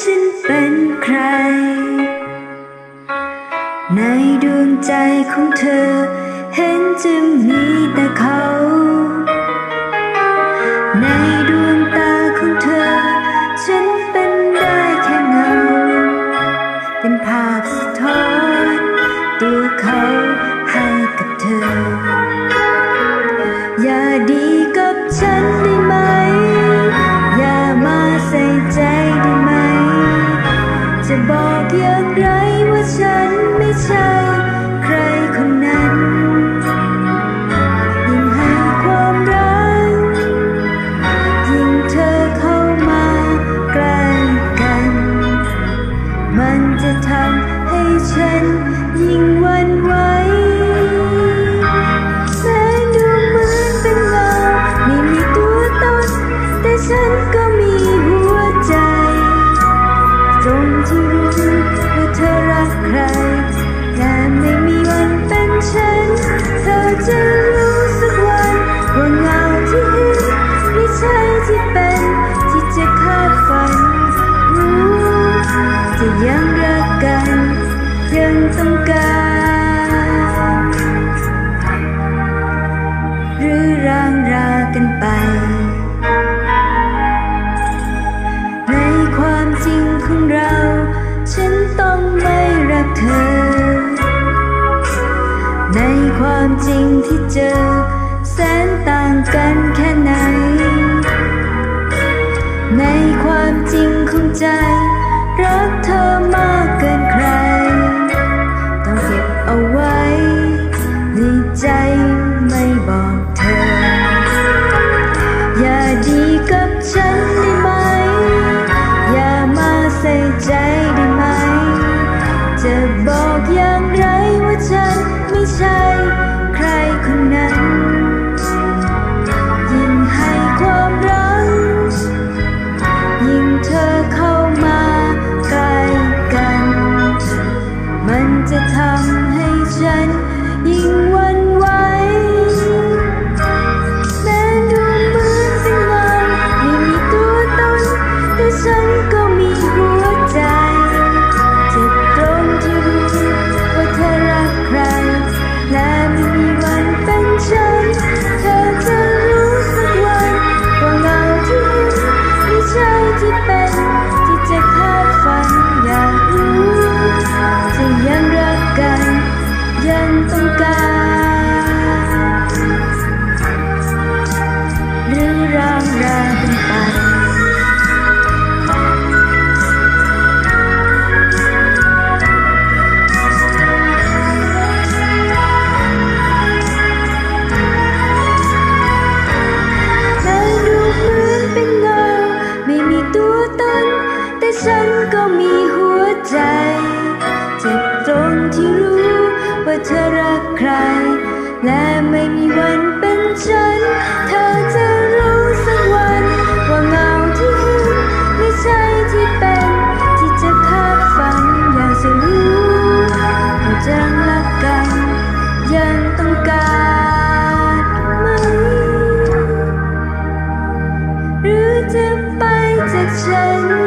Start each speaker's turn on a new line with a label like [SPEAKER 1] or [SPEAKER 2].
[SPEAKER 1] ฉันเป็นใคร ในดวงใจของเธอ เห็นจะมีแต่เขา ในดวงตาของเธอ ฉันเป็นได้แค่เงา เป็นภาพสะท้อนตัวเขาให้กับเธอ บอกอย่างไรว่าฉันไม่ใช่ใครคนนั้นยิ่งให้ความรักยิ่งเธอเข้ามาใกล้กัน มันจะทำให้ฉัน ว่าเธอรักใครและไม่มีวันเป็นฉัน เธอจะรู้สักวันว่าเงาที่เห็ไม่ใช่ที่เป็นที่จะคาดฝันรู้จะยัง ที่เจอ แสนต่างกันแค่ไหน ในความจริงของใจ Ding. generous.